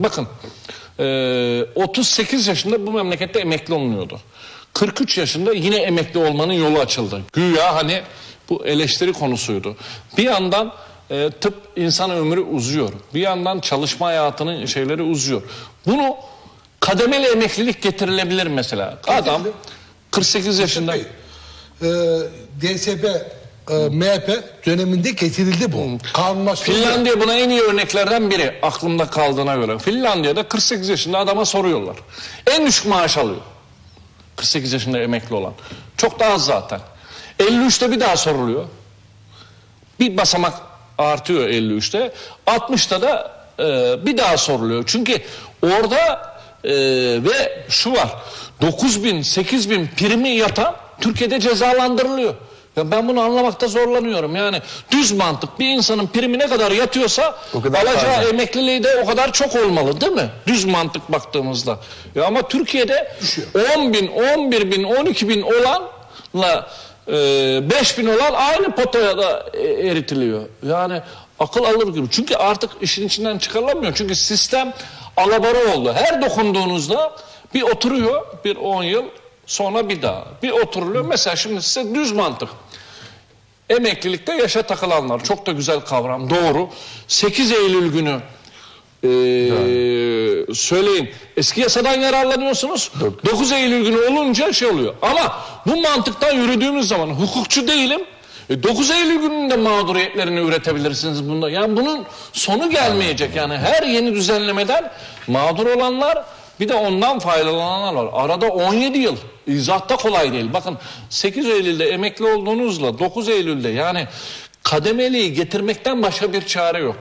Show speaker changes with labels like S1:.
S1: Bakın e, 38 yaşında bu memlekette emekli olunuyordu. 43 yaşında yine emekli olmanın yolu açıldı. Güya hani bu eleştiri konusuydu. Bir yandan e, tıp insan ömrü uzuyor. Bir yandan çalışma hayatının şeyleri uzuyor. Bunu kademeli emeklilik getirilebilir mesela. Adam 48 yaşında
S2: Bey, e, DSP, e, MHP döneminde getirildi bu. Kanunlaştırıldı.
S1: Finlandiya buna en iyi örneklerden biri aklımda kaldığına göre. Finlandiya'da 48 yaşında adama soruyorlar. En düşük maaş alıyor. 48 yaşında emekli olan. Çok daha az zaten. 53'te bir daha soruluyor. Bir basamak artıyor 53'te. 60'ta da e, bir daha soruluyor. Çünkü orada e, ve şu var. 9 bin, 8 bin primi yatan Türkiye'de cezalandırılıyor. Ya ben bunu anlamakta zorlanıyorum. Yani düz mantık bir insanın primi ne kadar yatıyorsa
S3: O kadar
S1: alacağı
S3: fazla.
S1: emekliliği de o kadar çok olmalı değil mi? Düz mantık baktığımızda. Ya ama Türkiye'de 10 bin, 11 bin, 12 bin olanla e, 5 bin olan aynı potaya da e, eritiliyor. Yani akıl alır gibi. Çünkü artık işin içinden çıkarılamıyor. Çünkü sistem alabora oldu. Her dokunduğunuzda bir oturuyor bir 10 yıl sonra bir daha. Bir oturuluyor. Mesela şimdi size düz mantık. Emeklilikte yaşa takılanlar çok da güzel kavram doğru. 8 Eylül günü eee, söyleyin eski yasadan yararlanıyorsunuz. 9 Eylül günü olunca şey oluyor. Ama bu mantıktan yürüdüğümüz zaman hukukçu değilim. E, 9 Eylül gününde mağduriyetlerini üretebilirsiniz bunda. Yani bunun sonu gelmeyecek. Yani her yeni düzenlemeden mağdur olanlar bir de ondan faydalananlar var. Arada 17 yıl. İzahatta kolay değil. Bakın 8 Eylül'de emekli olduğunuzla 9 Eylül'de yani kademeliği getirmekten başka bir çare yok.